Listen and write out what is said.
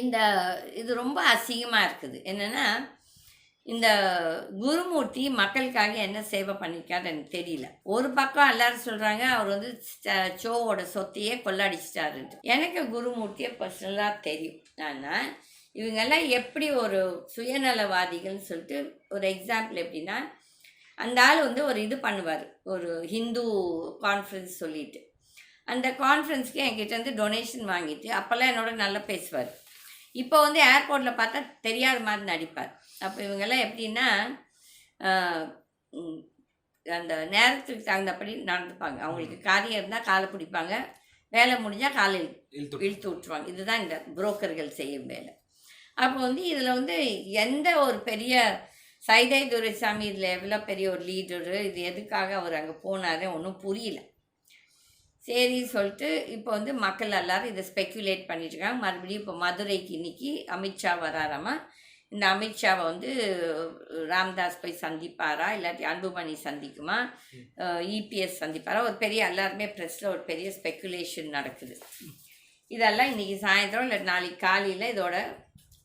இந்த இது ரொம்ப அசிங்கமாக இருக்குது. என்னென்னா இந்த குருமூர்த்தி மக்களுக்காக என்ன சேவை பண்ணியிருக்காரு எனக்கு தெரியல. ஒரு பக்கம் எல்லாரும் சொல்கிறாங்க அவர் வந்து சோவோட சொத்தையே கொள்ளடிச்சிட்டாருன்ட்டு. எனக்கு குருமூர்த்தியை பர்சனலாக தெரியும். ஆனால் இவங்கெல்லாம் எப்படி ஒரு சுயநலவாதிகள்னு சொல்லிட்டு ஒரு எக்ஸாம்பிள் எப்படின்னா அந்த ஆள் வந்து ஒரு இது பண்ணுவார். ஒரு ஹிந்து கான்ஃபரன்ஸ் சொல்லிட்டு. அந்த கான்ஃபரன்ஸ்க்கு என்கிட்ட வந்து டொனேஷன் வாங்கிட்டு அப்போல்லாம் என்னோட நல்லா பேசுவார். இப்போ வந்து ஏர்போர்ட்டில் பார்த்தா தெரியாத மாதிரி நடிப்பார். அப்போ இவங்கெல்லாம் எப்படின்னா அந்த நேரத்துக்கு தகுந்தபடி நடந்துப்பாங்க. அவங்களுக்கு காரியம் இருந்தால் காலை பிடிப்பாங்க. வேலை முடிஞ்சால் காலையில் இழுத்து இழுத்து விட்டுருவாங்க. இதுதான் இந்த புரோக்கர்கள் செய்யும் வேலை. அப்போ வந்து இதில் வந்து எந்த ஒரு பெரிய சைதை துரைசாமி இதில் எவ்வளோ பெரிய ஒரு லீடரு இது எதுக்காக அவர் அங்கே போனாரு ஒன்றும் புரியல. சரி சொல்லிட்டு இப்போ வந்து மக்கள் எல்லாரும் இதை ஸ்பெக்குலேட் பண்ணிட்டு இருக்காங்க மறுபடியும் இப்போ மதுரைக்கு இன்னைக்கு அமித்ஷா வராராமா? இந்த அமித்ஷாவை வந்து ராம்தாஸ் போய் சந்திப்பாரா? இல்லாட்டி அன்புமணி சந்திக்குமா? இபிஎஸ் சந்திப்பாரா? ஒரு பெரிய எல்லாருமே ப்ரெஸ்ஸில் ஒரு பெரிய ஸ்பெக்குலேஷன் நடக்குது. இதெல்லாம் இன்றைக்கி சாயந்தரம் இல்லை நாளைக்கு காலையில் இதோட